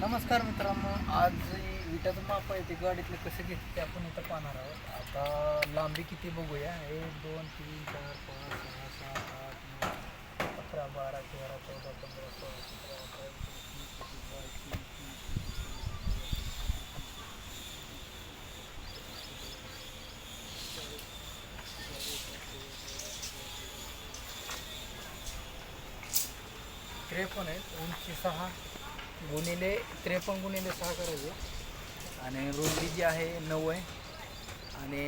नमस्कार मित्रांनो आज विटाचं माप आहे ते गाडीतलं कसं घेते ते आपण इथं पाहणार आहोत. आता लांबी किती बघूया. एक दोन तीन चार पाच त्रेपन्न आहेत. उंची सहा गुणिले त्रेपन्न गुणिले सहा करायचे आणि रुंदी जी आहे नऊ आहे. आणि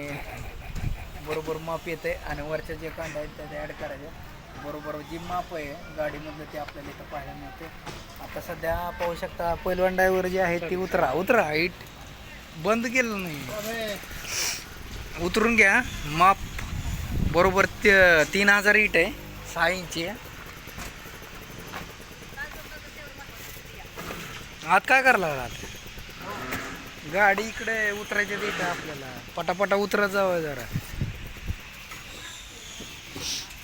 बरोबर माप येतं आहे आणि वरच्या जे कांदा आहेत त्या ॲड करायचे बरोबर जी माप आहे गाडीमधलं ते आपल्याला इथं पाहायला मिळते. आता सध्या पाहू शकता पैलवान ड्रायव्हर जे आहे ती उतरा. उतरा हाईट बंद केलं नाही. उतरून घ्या. माप बरोबर ते तीन हजार इट आहे. सहा इंची आहे. आत काय करायला लागला गाडी इकडे उतरायची देत आपल्याला. पटापटा उतरत जावं जरा.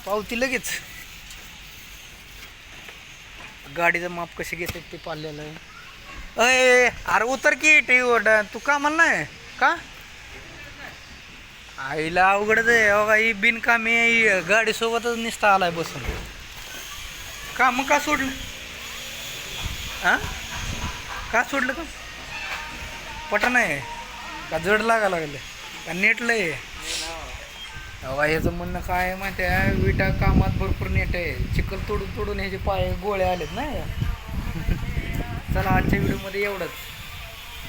पावती लगेच. गाडीचं माप कसे घेतात ते पाळलेलं आहे. अय अरे उतर की टी तू का म्हणला नाही? का? आईला अवघडच आहे. अहो ही बिनकामी आई गाडीसोबतच निसता आलाय बसून. का मग का सोडलं? हां का सोडलं का? पटन आहे का जड लागा लागलं? का नेटलं आहे अहो ह्याचं म्हणणं काय आहे माहिती आहे? विटा कामात भरपूर नेट आहे. चिखल तोडून तोडून ह्याचे पाय गोळे आलेत ना. चला आजच्या व्हिडिओमध्ये एवढंच.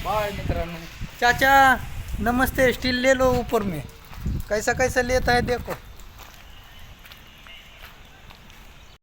बाय मित्रांनो. चाचा नमस्ते. स्टील ले लो ऊपर में कैसा कैसा लेता है देखो.